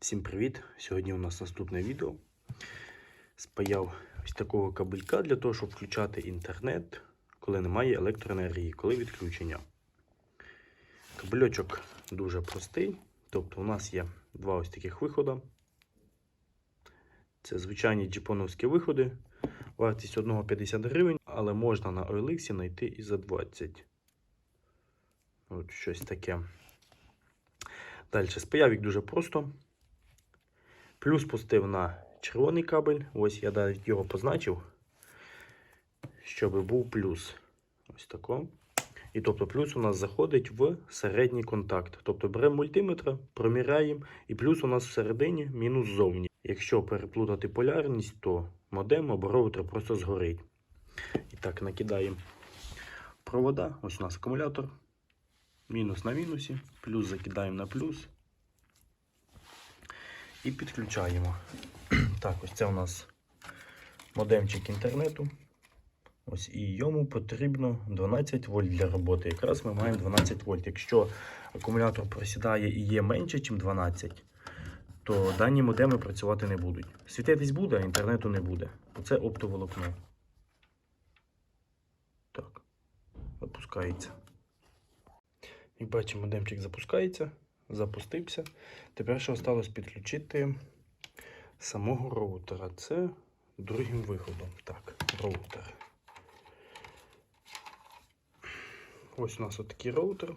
Всім привіт! Сьогодні у нас наступне відео. Спаяв ось такого кабелька для того, щоб включати інтернет, коли немає електроенергії, коли відключення. Кабельочок дуже простий. Тобто у нас є два ось таких виходи. Це звичайні джіпоновські виходи. Вартість одного 50 гривень, але можна на OLX знайти і за 20. От щось таке. Далі спаяв їх дуже просто. Плюс пустив на червоний кабель. Ось я навіть його позначив, щоб був плюс. Ось тако. І тобто плюс у нас заходить в середній контакт. Тобто беремо мультиметр, проміряємо, і плюс у нас всередині, мінус ззовні. Якщо переплутати полярність, то модем або роутер просто згорить. І так, накидаємо провода. Ось у нас акумулятор. Мінус на мінусі, плюс закидаємо на плюс. І підключаємо. Так, ось це у нас модемчик інтернету. Ось і йому потрібно 12 вольт для роботи. Якраз ми маємо 12 вольт. Якщо акумулятор просідає і є менше, ніж 12, то дані модеми працювати не будуть. Світитись буде, а інтернету не буде. Бо це оптоволокно. Так, запускається. Як бачимо, модемчик запускається, запустився. Тепер ще осталось підключити самого роутера. Це другим виходом. Так, роутер. Ось у нас отакий роутер.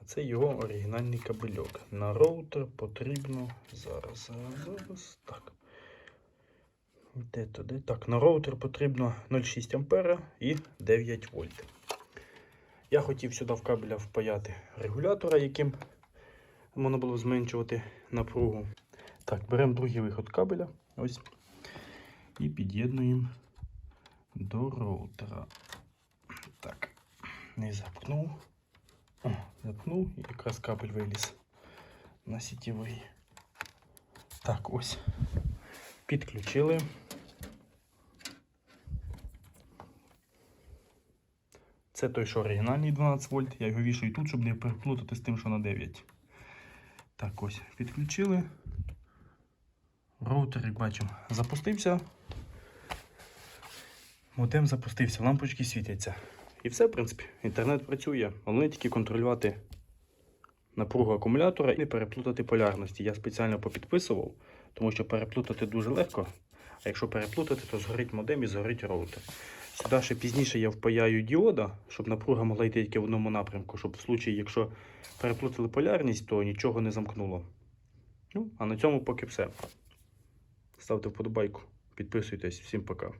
А це його оригінальний кабельок. На роутер потрібно зараз. зараз. Так. Де то, де? Так, на роутер потрібно 0,6 ампера і 9 вольт. Я хотів сюди в кабеля впаяти регулятора, яким можна було зменшувати напругу. Так, беремо другий виход кабеля. Ось. І під'єднуємо до роутера. Так, не запкнув. О, запкнув і якраз кабель виліз на сітєвий. Так, ось. Підключили. Це той, що оригінальний 12 вольт. Я його вішаю тут, щоб не переплутати з тим, що на 9. Так, ось, підключили. Роутер, як бачимо, запустився. Модем запустився, лампочки світяться. І все, в принципі, інтернет працює. Головне тільки контролювати напругу акумулятора і не переплутати полярності. Я спеціально попідписував, тому що переплутати дуже легко. А якщо переплутати, то згорить модем і згорить роутер. Сюди ще пізніше я впаяю діода, щоб напруга могла йти тільки в одному напрямку, щоб в случаї, якщо переплутали полярність, то нічого не замкнуло. Ну, а на цьому поки все. Ставте вподобайку, підписуйтесь, всім пока.